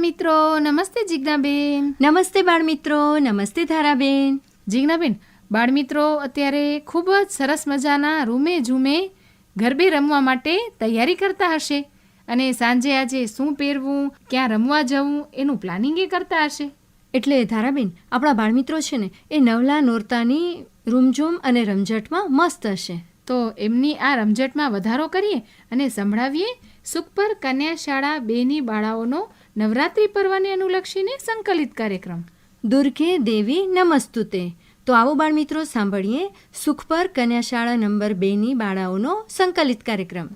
બાળમિત્રો નમસ્તે જિજ્ઞાબેન. નમસ્તે બાળમિત્રો નમસ્તે ધારાબેન. જિજ્ઞાબેન બાળમિત્રો અત્યારે ખૂબ જ સરસ મજાના રૂમે ઝૂમે ગરબે રમવા માટે તૈયારી કરતા હશે. અને સાંજે આજે શું પહેરવું ક્યાં રમવા જવું એનું પ્લાનિંગ એ કરતા હશે. એટલે ધારાબેન આપણા બાળમિત્રો છે ને એ નવલા નોરતાની રૂમઝૂમ અને રમઝટમાં મસ્ત હશે. તો એમની આ રમઝટમાં વધારો કરીએ અને સંભળાવીએ સુખપર કન્યા શાળા બેની બાળાઓનો નવરાત્રિ પર્વને અનુલક્ષીને સંકલિત કાર્યક્રમ. દુર્ગે દેવી નમસ્તુતે. તો આવો બાળમિત્રો સાંભળીએ સુખપર કન્યાશાળા નંબર બેની બાળાઓનો સંકલિત કાર્યક્રમ.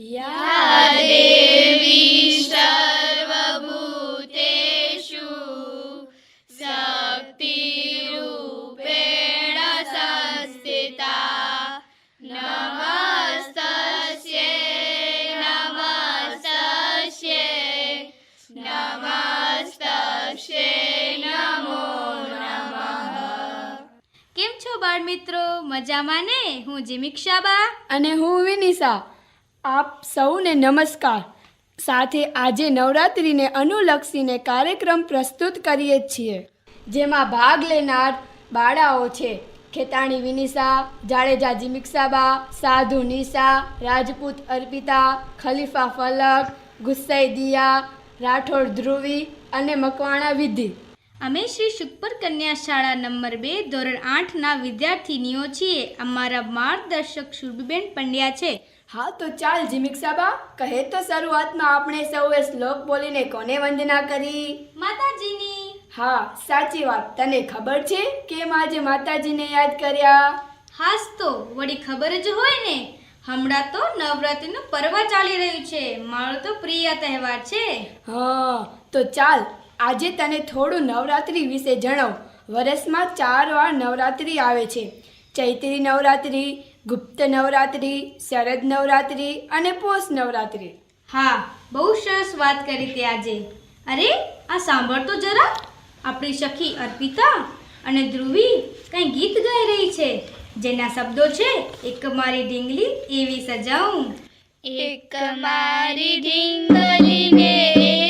યા છો બાળ મિત્રો, મજામાં ને? હું જીમિક્ષાબા અને હું વિનિશા. આપ સૌને નમસ્કાર. સાથે આજે નવરાત્રિને અનુલક્ષીને કાર્યક્રમ પ્રસ્તુત કરીએ છીએ, જેમાં ભાગ લેનાર બાળાઓ છે. ખેતાણી વિનિશા, જાડેજા જીમિક્ષાબા સાધુ નિશા, રાજપૂત અર્પિતા, ખલીફા ફલક, ગુસ્સાઈ દિયા, રાઠોડ ધ્રુવી અને મકવાણા વિધિ. અમે શ્રી સુખપર કન્યા શાળા નંબર બે ધોરણ આઠના વિદ્યાર્થીનીઓ છીએ. અમારા માર્ગદર્શક સુરભીબેન પંડ્યા છે. હા તો ચાલ જીમિક સાબા કહે તો શરૂઆતમાં આપણે સૌએ શ્લોક બોલીને કોને વંદના કરી? માતાજીની. હા સાચી વાત. તને ખબર છે કેમ આજે માતાજીને યાદ કર્યા? હાસ તો વળી ખબર જ હોય ને. હમણાં તો નવરાત્રિનું પર્વ ચાલી રહ્યું છે. મારો તો પ્રિય તહેવાર છે. હા તો ચાલ આજે તને થોડું નવરાત્રિ વિશે જણાવ. વર્ષમાં ચાર વાર નવરાત્રિ આવે છે. ચૈત્રી નવરાત્રિ ગુપ્ત નવરાત્રિ શરદ નવરાત્રિ અને પોષ નવરાત્રિ. હા બહુ સરસ વાત કરી તે આજે. અરે આ સાંભળ તો જરા? આપણી સખી અર્પિતા અને ધ્રુવી કંઈ ગીત ગાઈ રહી છે. જેના શબ્દો છે એક મારી ઢીંગલી એવી સજાઉં. એક મારી ઢીંગલીને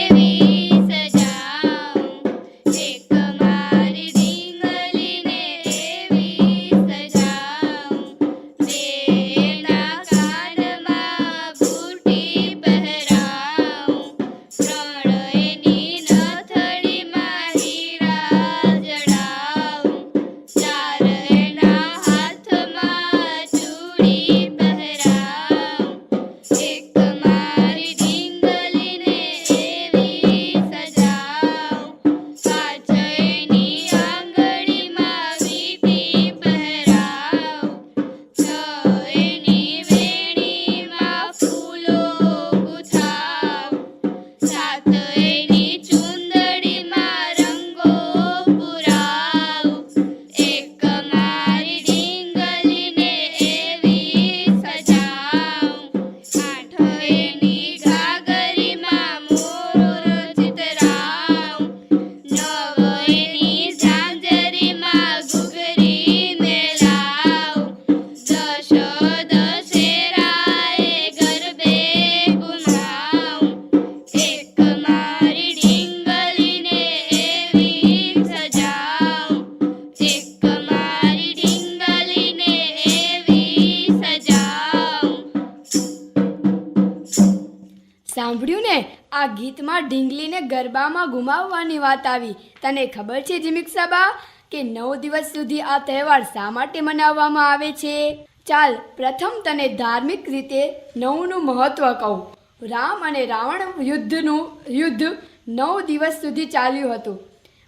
આ ગીતમાં ઢીંગલીને ગરબામાં ગુમાવવાની વાત આવી. તને ખબર છે જીમિક્ષાબા કે નવ દિવસ સુધી આ તહેવાર શા માટે મનાવવામાં આવે છે? ચાલ, પ્રથમ તને ધાર્મિક રીતે નવનું મહત્વ કહું. રામ અને રાવણ યુદ્ધનું યુદ્ધ નવ દિવસ સુધી ચાલ્યું હતું.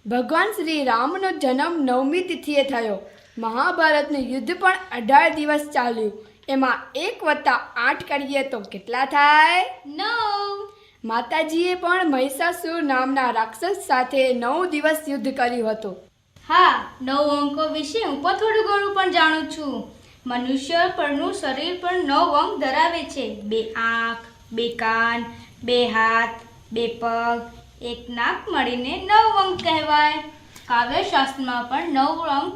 ભગવાન શ્રી રામનો જન્મ નવમી તિથિએ થયો. મહાભારતનું યુદ્ધ પણ અઢાર દિવસ ચાલ્યું. એમાં એક વત્તા આઠ કરીએ તો કેટલા થાય? નવ. માતાજીએ પણ મહિષાસુર નામના રાક્ષસ સાથે નવ દિવસ યુદ્ધ કર્યું હતું. હા, નવ અંકો વિશે હું પણ થોડું ઘણું પણ જાણું છું. મનુષ્ય પરનું શરીર પણ નવ અંક ધરાવે છે. બે આંખ, બે કાન, બે હાથ, બે પગ, એક નાક મળીને નવ અંક કહેવાય. કાવ્યશાસ્ત્રમાં પણ નવ અંક,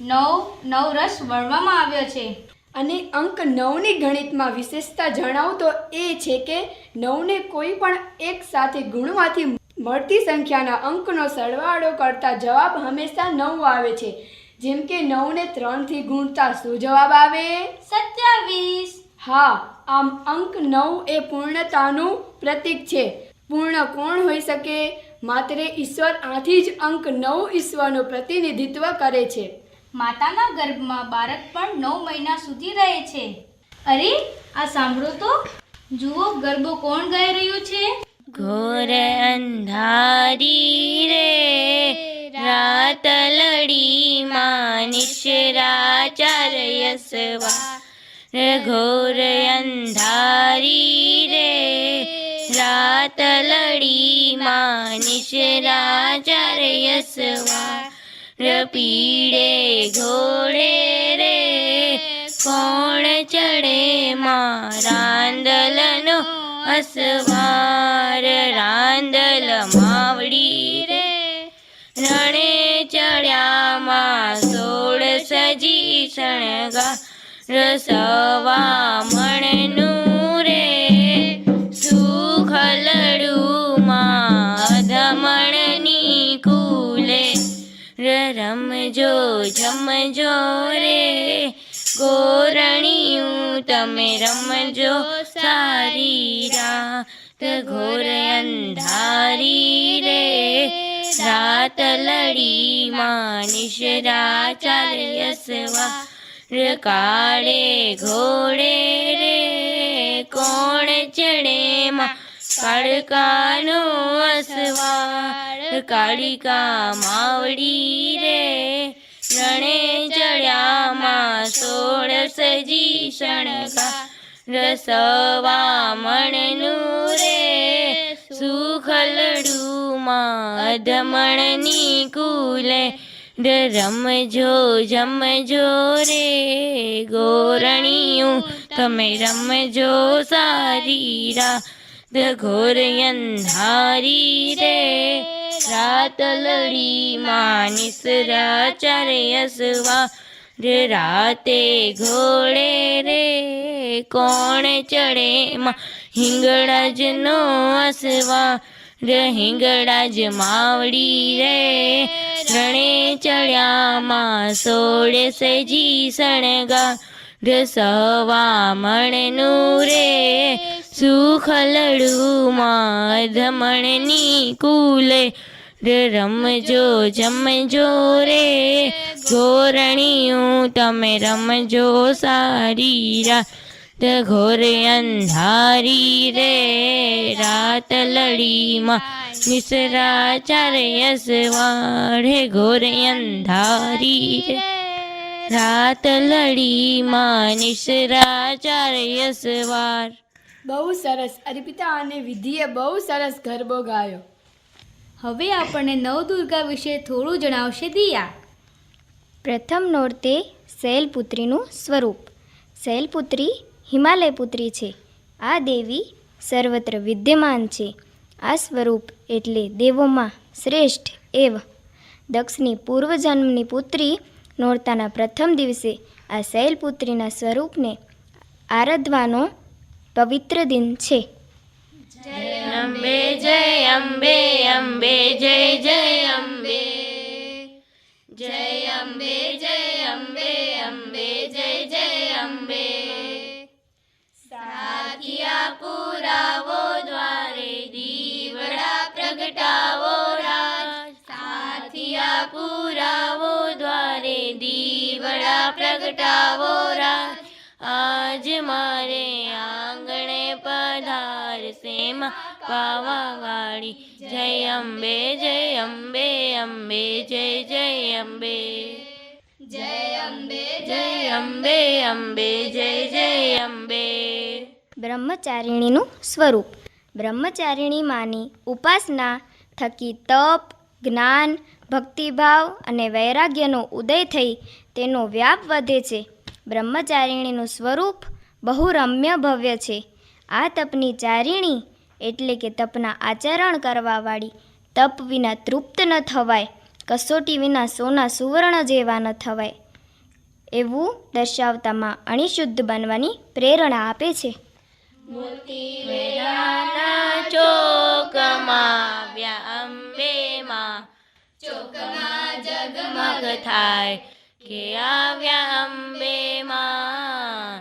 નવ નવ રસ વર્ણવામાં આવ્યો છે. અને અંક નવની ગણિતમાં વિશેષતા જણાવું તો એ છે કે નવને કોઈ પણ એક સાથે ગુણવાથી મળતી સંખ્યાના અંકનો સરવાળો કરતા જવાબ હંમેશા નવ આવે છે. જેમ કે નવને ત્રણથી ગુણતા શું જવાબ આવે? સત્યાવીસ. હા આમ અંક નવ એ પૂર્ણતાનું પ્રતીક છે. પૂર્ણ કોણ હોઈ શકે? માત્ર ઈશ્વર આથી જ અંક નવ ઈશ્વરનું પ્રતિનિધિત્વ કરે છે. માતાના ગર્ભમાં બાળક પણ નવ મહિના સુધી રહે છે. અરે, આ સાંભળો તો. જુઓ ગરબો કોણ ગાઈ રહ્યું છે? ઘોર અંધારી રે, રાત લડી માં નિશરાચાર્ય રે, ઘોર અંધારી રે, રાત લડી માં નિશરાચાર્ય સવા પીડે ઘોડે રે, કોણ ચડે રાંદલનો અસવાર? રાંદલ માવડી રે, રણે ચડ્યામાં સોળ સજી શણગા રસવા જમજો રે, ગોરણિયું, તમે રમજો સારી રાત, ઘોર અંધારી રે, રાત લડી માનિશ નિશરાચાર્ય સવા કાળે ઘોડે રે, કોણ ચડે માં, કાળકાનો અસવાર, કાળિકા માવડી રે રણે ચડ્યામાં સોળ સજી શણગા રસવા મણનું રે સુખલડુમાં અધમણની કુલે. રમજો જમજો રે, ગોરણીયું તમે રમજો સારી રા ઘોર અંધારી રે રાત લડી માનિસ રાચાર્ય સવા રે રાતે ઘોડે રે, કોણ ચડે માં હિંગળાજનો અસવા રે હિંગળાજ માવડી રે, રણે ચડ્યામાં સોળે સેજી સણગા રસવા મણનું રે સુખલડુમાં ધમણની કુલે રમજો, જમજો રે. ગોરણિયું તમે રમજો, સારી રાત. ઘોર અંધારી રે. રાત લડીમાં નિસરાચાર્ય સવાળે ઘોર અંધારી રે. રાત લડીમાં નિસરાચાર્ય સવાર બહુ સરસ. અર્પિતા અને વિધિએ બહુ સરસ ગરબો ગાયો. હવે આપણને નવદુર્ગા વિશે થોડું જણાવશે દિયા. પ્રથમ નોરતે શૈલપુત્રીનું સ્વરૂપ. શૈલપુત્રી હિમાલય પુત્રી છે. આ દેવી સર્વત્ર વિદ્યમાન છે. આ સ્વરૂપ એટલે દેવોમાં શ્રેષ્ઠ એવ. દક્ષની પૂર્વજન્મની પુત્રી નોરતાના પ્રથમ દિવસે આ શૈલપુત્રીના સ્વરૂપને આરાધવાનો પવિત્ર દિન છે. અંબે જય અંબે અંબે જય જય અંબે જય અંબે જય અંબે અંબે જય જય અંબે સાથિયા પુરાવો દ્વારે દીવડા પ્રગટાવો રાજ સાથિયા પુરાવો દ્વારે દીવડા પ્રગટાવો રાજ આજ મારે આંગણે પધાર સેમાં પાવાવાળી જય અંબે જય અંબે અંબે જય જય અંબે જય અંબે જય અંબે અંબે જય જય અંબે બ્રહ્મચારિણીનું સ્વરૂપ. બ્રહ્મચારિણી માની ઉપાસના થકી તપ જ્ઞાન ભક્તિભાવ અને વૈરાગ્યનો ઉદય થઈ તેનો વ્યાપ વધે છે. બ્રહ્મચારિણીનું સ્વરૂપ બહુ રમ્ય ભવ્ય છે. આ તપની ચારિણી એટલે કે તપના આચરણ કરવાવાળી તપ વિના તૃપ્ત ન થવાય, કસોટી વિના સોના સુવર્ણ જેવા ન થવાય, એવું દર્શાવતામાં અણિશુદ્ધ બનવાની પ્રેરણા આપે છે. વ્યા અંબેમાં ચોકમાં જગમગ થાય કે આવ્યા અંબેમાં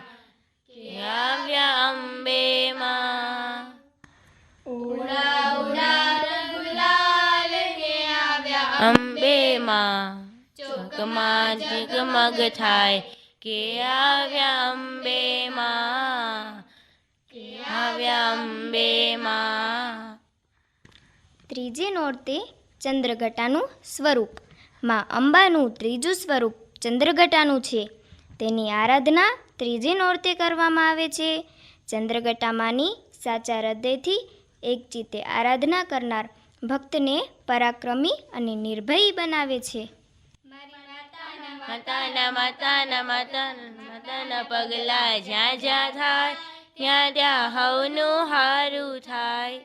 ચોકમાં જગમગ થાય કે આવ્યા અંબેમાં કે આવ્યા અંબેમાં ત્રીજે નોરતે ચંદ્રઘટાનું સ્વરૂપ. માં અંબાનું ત્રીજું સ્વરૂપ ચંદ્રઘટાનું છે. તેની આરાધના ત્રીજે નોરતે કરવામાં આવે છે. ચંદ્રઘટામાંની સાચા હૃદયથી એક ચિત્તે આરાધના કરનાર ભક્તને પરાક્રમી અને નિર્ભયી બનાવે છે. માતાના માતાના માતાના માતાના પગલા જ્યાં જ્યાં થાય ત્યાં ત્યાં હવનું હારું થાય.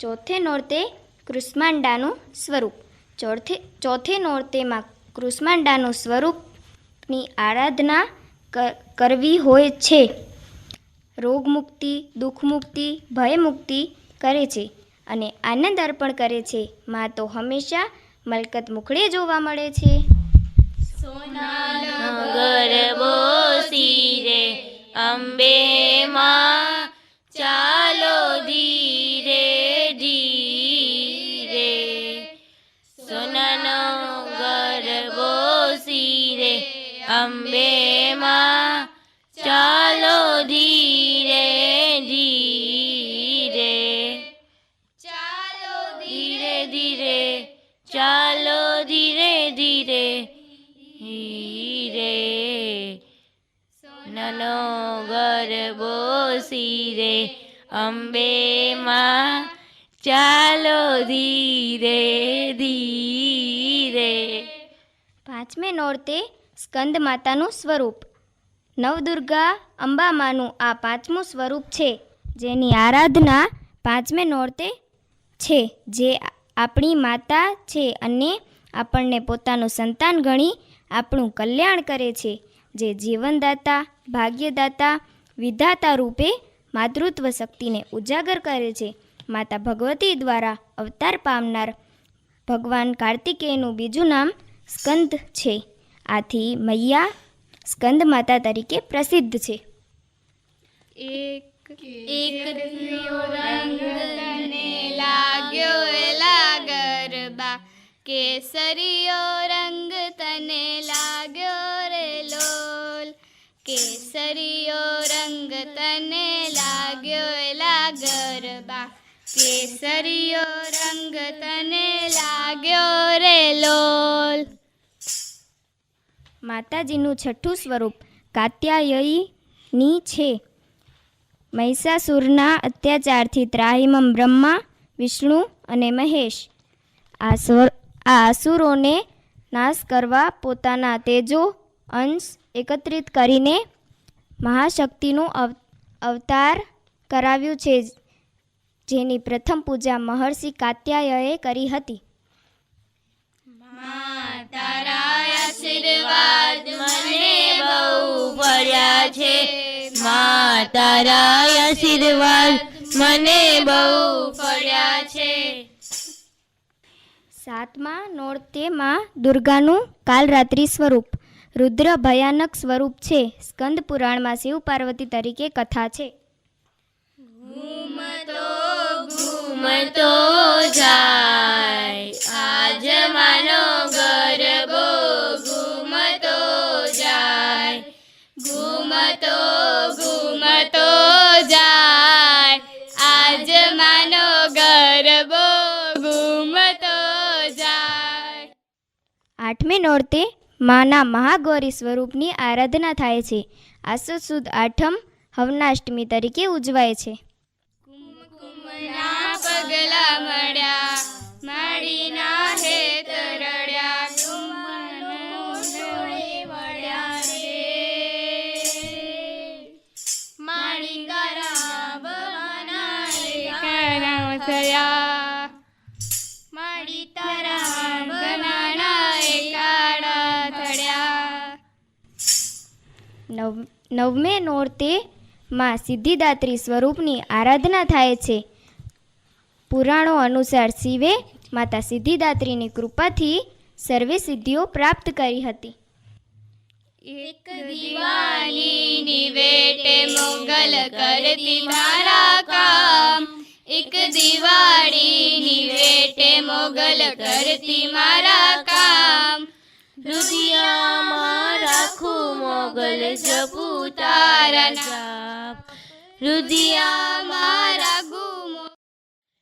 ચોથે નોરતે કૃષ્માંડાનું સ્વરૂપ. ચોથે ચોથે નોરતેમાં કૃષ્માંડાનું સ્વરૂપની આરાધના કરવી હોય છે. રોગ મુક્તિ દુઃખ મુક્તિ ભય મુક્તિ કરે છે. અને આનંદ અર્પણ કરે છે. માં તો હંમેશા મલકત મુખડે જોવા મળે છે. ગરબો રે, અંબે માં ચાલો ધીરે ધીરે. સોનાનો ગરબો રે, અંબે માં નનો ગરબો રે. અંબે માં ચાલો ધીરે ધીરે. પાંચમે નોરતે સ્કંદ માતાનું સ્વરૂપ. નવદુર્ગા અંબામાનું આ પાંચમું સ્વરૂપ છે, જેની આરાધના પાંચમે નોરતે છે, જે આપણી માતા છે અને આપણને પોતાનું સંતાન ગણી આપણું કલ્યાણ કરે છે. જે જીવનદાતા ભાગ્યદાતા વિધાતા રૂપે માતૃત્વ શક્તિને ઉજાગર કરે છે. માતા ભગવતી દ્વારા અવતાર પામનાર ભગવાન કાર્તિકેયનું બીજું નામ સ્કંદ છે. આથી મૈયા સ્કંદ માતા તરીકે પ્રસિદ્ધ છે. એક એક રંગ તને લાગ્યો કેસરીયો રંગ તને લાગ્યો કેસરીયો રંગ તને લાગ્યો એલા ગરબા કેસરીયો રંગ તને લાગ્યો રે લોલ. માતાજીનું છઠ્ઠું સ્વરૂપ કાત્યાયની છે. મહિષાસુરના અત્યાચારથી ત્રાહિમમ બ્રહ્મા, વિષ્ણુ અને મહેશ. આ અસુરોને નાશ કરવા પોતાના તેજો અંશ એકત્રિત કરીને મહાશક્તિનું અવ- અવતાર કરાવ્યું છે જેની પ્રથમ પૂજા મહર્ષિ કાત્યાયએ કરી હતી. આશીર્વાદ મને બહુ પડ્યા છે. મા આશીર્વાદ મને બહુ પડ્યા છે. સાતમા નોરતેમાં દુર્ગાનું કાલરાત્રિ સ્વરૂપ. રુદ્ર ભયાનક સ્વરૂપ છે. સ્કંદ પુરાણમાં શિવ પાર્વતી તરીકે કથા છે. ઘૂમતો જાય. આજ માનો ગરબો ઘૂમતો જાય. ઘૂમતો ઘૂમતો જાય. આજ માનો ગરબો ઘૂમતો જાય. આઠમી નોરતે માના મહાગૌરી સ્વરૂપની આરાધના થાય છે. આસો સુદ આઠમ હવનાષ્ટમી તરીકે ઉજવાય છે. પગલા મળ્યા, માડીના હે રડ્યા. નવ નવમે નોરતે માં સિદ્ધિદાત્રી સ્વરૂપની આરાધના થાય છે. પુરાણો અનુસાર શિવે માતા સિદ્ધિદાત્રીની કૃપાથી સર્વે સિદ્ધિઓ પ્રાપ્ત કરી હતી. એક દિવાની નિવેટે મોગલ કરતી મારા કામ. એક દિવાળી નિવેટે મોગલ કરતી મારા કામ. રુદિયામાં રાખું મોગલ જપું તારા જાપ. રુદિયામાં રાખું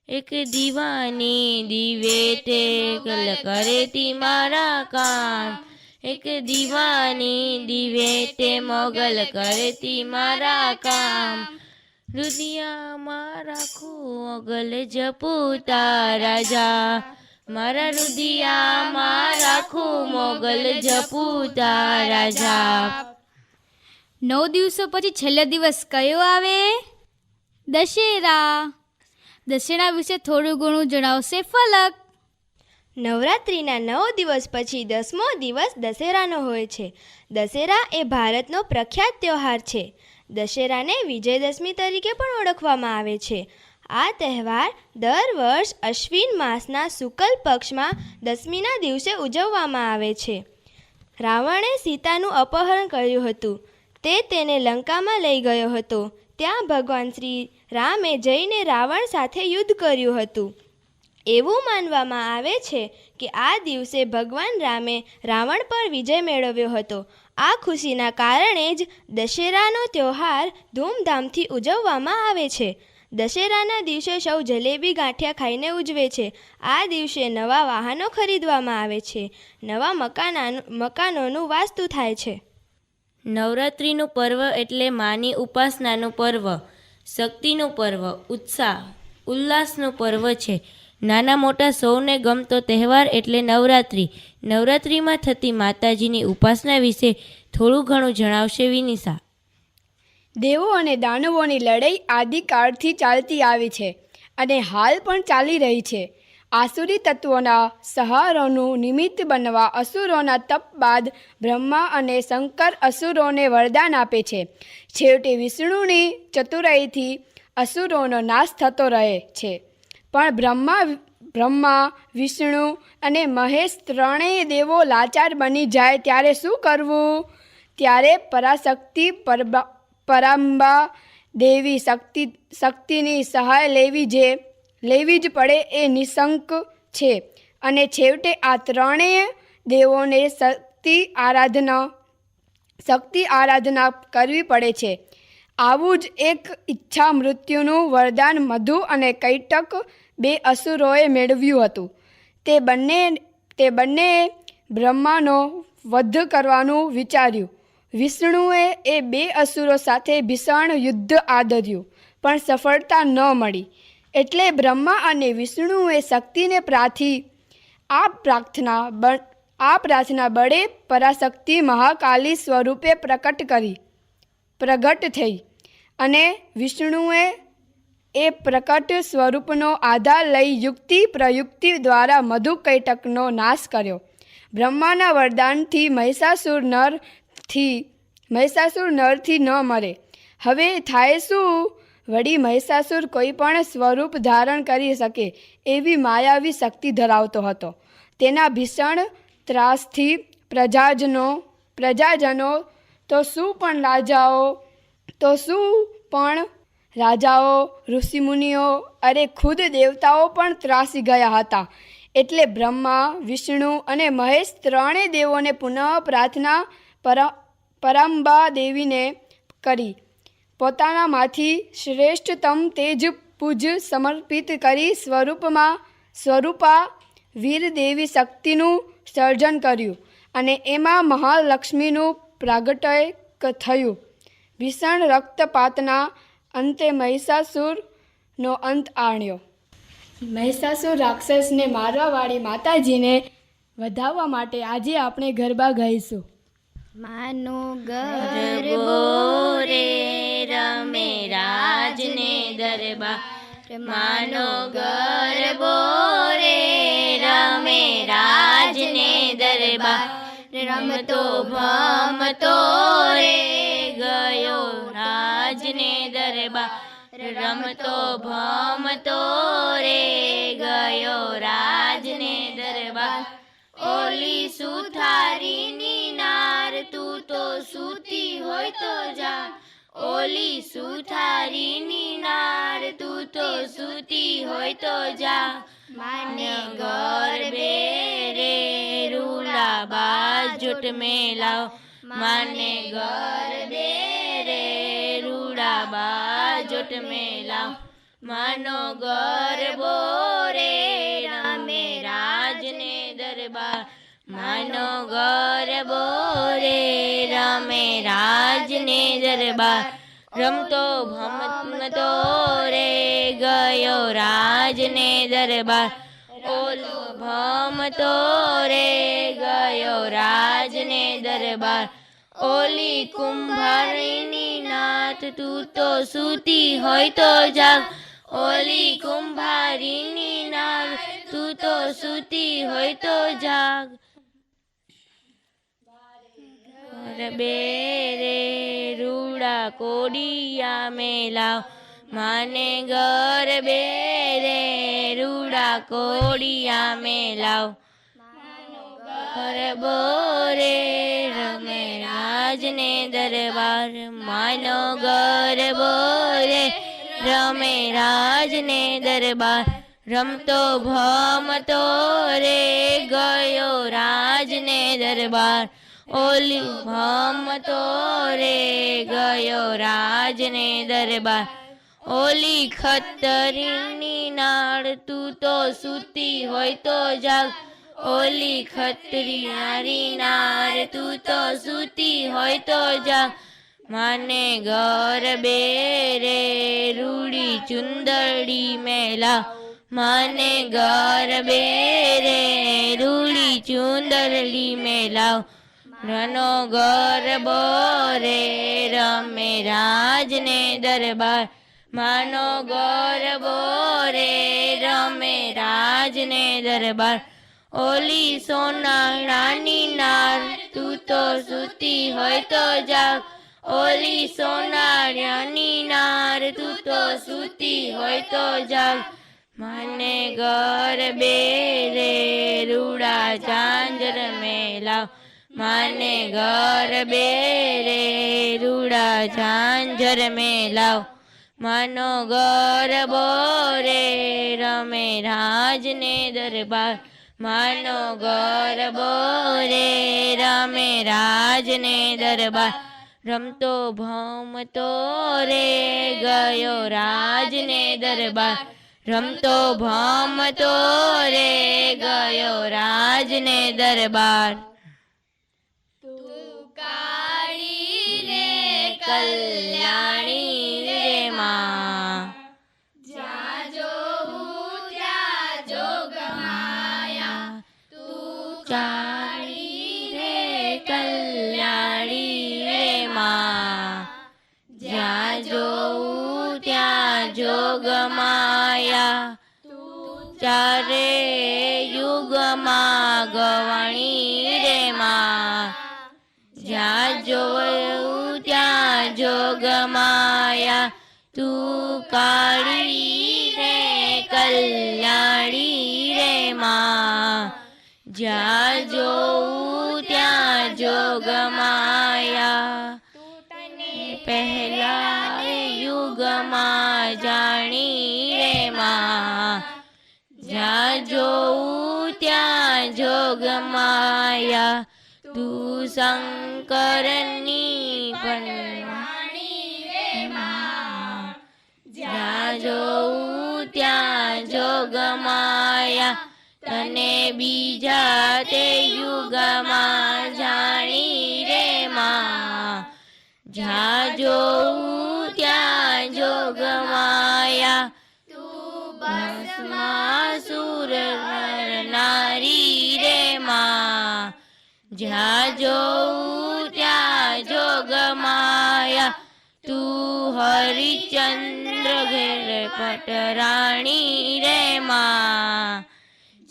એક દીવાની દિવેટે ગલ કરેતી મારા કામ. એક દીવાની દિવેટે મોગલ કરેતી મારા કામ. રુદિયામાં રાખું મોગલ જપું તારા જા મારા રુદિયામાં રાખું મોગલ જપું તારા જાપ નવ દિવસો પછી છેલ્લો દિવસ કયો આવે? દશેરા. દશેરા વિશે થોડું ઘણું જણાવશે ફલક. નવરાત્રિના નવ દિવસ પછી દસમો દિવસ દશેરાનો હોય છે. દશેરા એ ભારતનો પ્રખ્યાત તહેવાર છે. દશેરાને વિજયદશમી તરીકે પણ ઓળખવામાં આવે છે. આ તહેવાર દર વર્ષ અશ્વિન માસના શુકલ પક્ષમાં દસમીના દિવસે ઉજવવામાં આવે છે. રાવણે સીતાનું અપહરણ કર્યું હતું. તે તેને લંકામાં લઈ ગયો હતો. ત્યાં ભગવાન શ્રી રામે જઈને રાવણ સાથે યુદ્ધ કર્યું હતું. એવું માનવામાં આવે છે કે આ દિવસે ભગવાન રામે રાવણ પર વિજય મેળવ્યો હતો. આ ખુશીના કારણે જ દશેરાનો તહેવાર ધૂમધામથી ઉજવવામાં આવે છે. દશેરાના દિવસે સૌ જલેબી ગાંઠિયા ખાઈને ઉજવે છે. આ દિવસે નવા વાહનો ખરીદવામાં આવે છે. નવા મકાના મકાનોનું વાસ્તુ થાય છે. નવરાત્રિનું પર્વ એટલે માની ઉપાસનાનું પર્વ. શક્તિનું પર્વ, ઉત્સાહ, ઉલ્લાસનું પર્વ છે. નાના મોટા સૌને ગમતો તહેવાર એટલે નવરાત્રિ. નવરાત્રિમાં થતી માતાજીની ઉપાસના વિશે થોડું ઘણું જણાવશે વિનિશા. દેવો અને દાનવોની લડાઈ આદિકાળથી ચાલતી આવી છે અને હાલ પણ ચાલી રહી છે. આસુરી તત્વોના સહારોનું નિમિત્ત બનવા અસુરોના તપ બાદ બ્રહ્મા અને શંકર અસુરોને વરદાન આપે છે. છેવટે વિષ્ણુની ચતુરાઈથી અસુરોનો નાશ થતો રહે છે. પણ બ્રહ્મા બ્રહ્મા, વિષ્ણુ અને મહેશ ત્રણેય દેવો લાચાર બની જાય ત્યારે શું કરવું? ત્યારે પરાશક્તિ પરબા પરાંબા દેવી શક્તિ, શક્તિની સહાય લેવી જે, લેવી જ પડે એ નિશંક છે. અને છેવટે આ ત્રણેય દેવોને શક્તિ આરાધના શક્તિ આરાધના કરવી પડે છે. આવું જ એક ઈચ્છા મૃત્યુનું વરદાન મધુ અને કૈટક બે અસુરોએ મેળવ્યું હતું. તે બંને તે બંને બ્રહ્માનો વધ કરવાનું વિચાર્યું. વિષ્ણુએ એ બે અસુરો સાથે ભીષણ યુદ્ધ આદર્યું, પણ સફળતા ન મળી. એટલે બ્રહ્મા અને વિષ્ણુએ શક્તિને પ્રાર્થી, આ પ્રાર્થના આ પ્રાર્થના બળે પરાશક્તિ મહાકાલી સ્વરૂપે પ્રકટ કરી, પ્રગટ થઈ. અને વિષ્ણુએ એ પ્રકટ સ્વરૂપનો આધાર લઈ યુક્તિ પ્રયુક્તિ દ્વારા મધુકૈટકનો નાશ કર્યો. બ્રહ્માના વરદાનથી મહિષાસુર નરથી મહિષાસુર નરથી ન મરે હવે થાય શું? વળી મહિષાસુર કોઈ પણ સ્વરૂપ ધારણ કરી શકે એવી માયાવી શક્તિ ધરાવતો હતો. તેના ભીષણ ત્રાસથી પ્રજાજનો પ્રજાજનો, તો શું પણ રાજાઓ, તો શું પણ રાજાઓ, ઋષિમુનિઓ, અરે ખુદ દેવતાઓ પણ ત્રાસી ગયા હતા. એટલે બ્રહ્મા, વિષ્ણુ અને મહેશ ત્રણેય દેવોને પુનઃ પ્રાર્થના પરા પરાંબા દેવીને કરી. પોતાનામાંથી શ્રેષ્ઠતમ તેજ પૂજ સમર્પિત કરી સ્વરૂપમાં સ્વરૂપા વીર દેવી શક્તિનું સર્જન કર્યું અને એમાં મહાલક્ષ્મીનું પ્રાગટય થયું. ભીષણ રક્તપાતના અંતે મહિષાસુરનો અંત આણ્યો. મહિષાસુર રાક્ષસને મારવાવાળી માતાજીને વધાવવા માટે આજે આપણે ગરબા ગાઈશું. માનો ગરબો રે રમે રાજને દરબાર માનો ગરબો રે રમે રાજને દરબાર રમતો ભમતો રે ગયો રાજને દરબાર રમતો ભમતો રે ગયો રાજને દરબાર ઓલી સુથારીની નાર તું તો સૂતી હોય તો જા ઓલી સુથારીની નાર તું તો સૂતી હોય તો જા માને ગરબે રે રૂડા બાજુટ મેલાવ માને ગરબે રે રૂડા બાજુટ મેલાવ માનો ગરબો રે માનો ગરબો રે રામે રાજને દરબાર રમતો ભમતો રે ગયો રાજને દરબાર ઓલો ભમતો રે ગયો રાજને દરબાર ઓલી કુંભારીની નાથ તું તો સૂતી હોય તો જાગ ઓલી કુંભારીની નાથ તું તો સૂતી હોય તો જાગ બે રે રૂડા કોડિયા મેલાવ માને ઘર બે રે રૂડા કોડિયા મેલાવ ઘર બોરે રમે રાજને દરબાર. માનો ઘર બોરે રમે રાજને દરબાર. રમતો ભમતો રે ગયો રાજને દરબાર. ઓલી ભમતો રે ગયો રાજને દરબાર. ઓલી ખતરીની નાળ તું તો સૂતી હોય તો જાગ. ઓલી ખતરી નારી નાર તું તો સૂતી હોય તો જા માને ઘર બે રે રૂડી ચુંદડી મેલા. માને ઘર બે રે રૂડી ચુંદડી મેલાવ રનો ગરબો રે રમે રાજને દરબાર. માનો ગરબો રે રમે રાજને દરબાર. ઓલી સોનાણાની નાર, તું તો સૂતી હોય તો જાગ. ઓલી સોનાળિયાની નાર, તું તો સૂતી હોય તો જાગ. મને ઘર બે રે રૂડા ચાંજર મેલાવ. માને ઘર બે રે રૂડા ઝાંઝર મેલાવ. માનો ઘર બોરે, રમે રાજને દરબાર. માનો ઘર બોરે, રમે રાજને દરબાર. રમતો ભમતો રે, ગયો રાજને દરબાર. રમતો ભમતો રે, ગયો રાજને દરબાર. કલ્યાણી રે માં જાણી રે કલ્યાણી રે માં. જ્યાં ત્યાં જોગમાયા ચારે યુગમાં ગવણી તું કાળી રે, કલ્યાણી રે માં. જ્યાં જોઉં ત્યાં જોગમાયા પહેલા યુગમાં જાણી રે માં. જ્યાં જોઉં ત્યાં જોગમાયા તું શંકરની પણ જોઉં ત્યાં જોગમાયા તને બીજા તે યુગમાં જાણી રે માં. જ્યાં જોઉં ત્યાં જોગમાયા ભસ્માસુર સુર નારી રે માં. જ્યાં જોઉં તું હરિચંદ્ર ઘેર પટરાણી રે માં.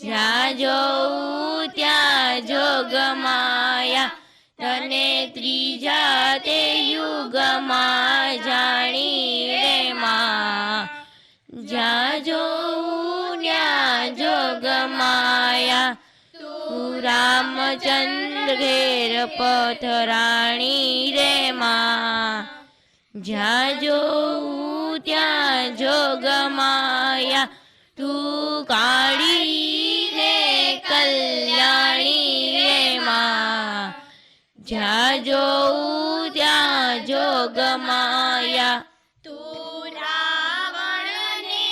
જ્યાં જોઉં, ત્યાં જોગમાયા તને ત્રીજા તે યુગમાં જાણી રે માં. જ્યાં જોઉં, ત્યાં જોગમાયા તું રામચંદ્ર ઘેર પથરાણી રે માં. જ્યાં જોઉં ત્યાં જોગમાયા તું કાળી રે કલ્યાણી રે માં. જ્યાં જોઉં ત્યાં જોગમાયા તું રાવણને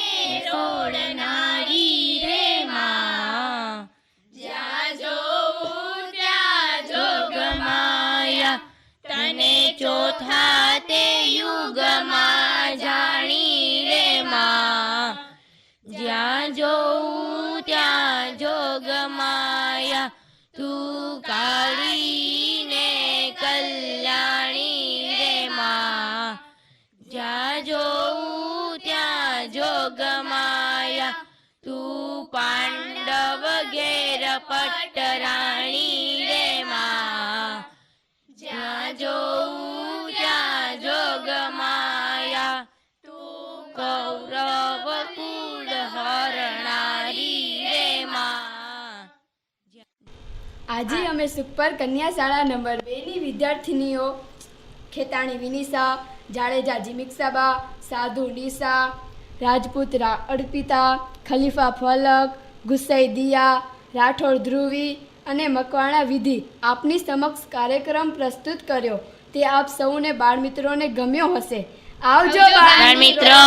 રોડનારી રે માં. જ્યાં જોઉં ત્યાં જોગમાયા તને ચોથા યુગમાં જાણી રે માં. જ્યાં જોઉં ત્યાં જોગમાયા તું કાળી ને કલ્યાણી રે માં. જ્યાં જોઉં ત્યાં જોગમાયા તું પાંડવ ઘેર પટરાણી રે આજે અમે સુખપર કન્યા શાળા નંબર બેની વિદ્યાર્થિનીઓ ખેતાણી વિનિશા જાડેજા જીમિક્સાબા સાધુ નિશા રાજપૂત રા અર્પિતા ખલીફા ફલક ગુસાઈ દિયા રાઠોડ ધ્રુવી અને મકવાણા વિધિ આપની સમક્ષ કાર્યક્રમ પ્રસ્તુત કર્યો. તે આપ સૌને બાળમિત્રોને ગમ્યો હશે. આવજો બાળ મિત્રો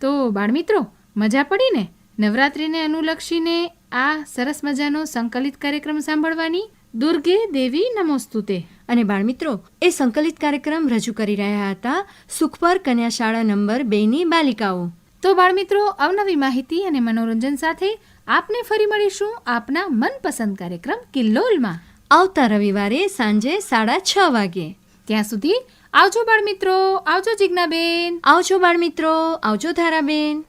તો બાળમિત્રો મજા પડી ને નવરાત્રિને અનુલક્ષીને આ સરસ મજાનો સંકલિત કાર્યક્રમ સાંભળવાની દુર્ગે દેવી નમોસ્તુતે. અને બાળમિત્રો એ સંકલિત કાર્યક્રમ રજૂ કરી રહ્યા હતા સુખપર કન્યા શાળા નંબર બેની બાલિકાઓ. તો બાળમિત્રો અવનવી માહિતી અને મનોરંજન સાથે આપને ફરી મળીશું આપના મનપસંદ કાર્યક્રમ કિલ્લોલમાં. આવતા રવિવારે સાંજે સાડા છ વાગે. ત્યાં સુધી આવજો બાળમિત્રો આવજો જિજ્ઞાબેન. આવજો બાળમિત્રો આવજો ધારાબેન.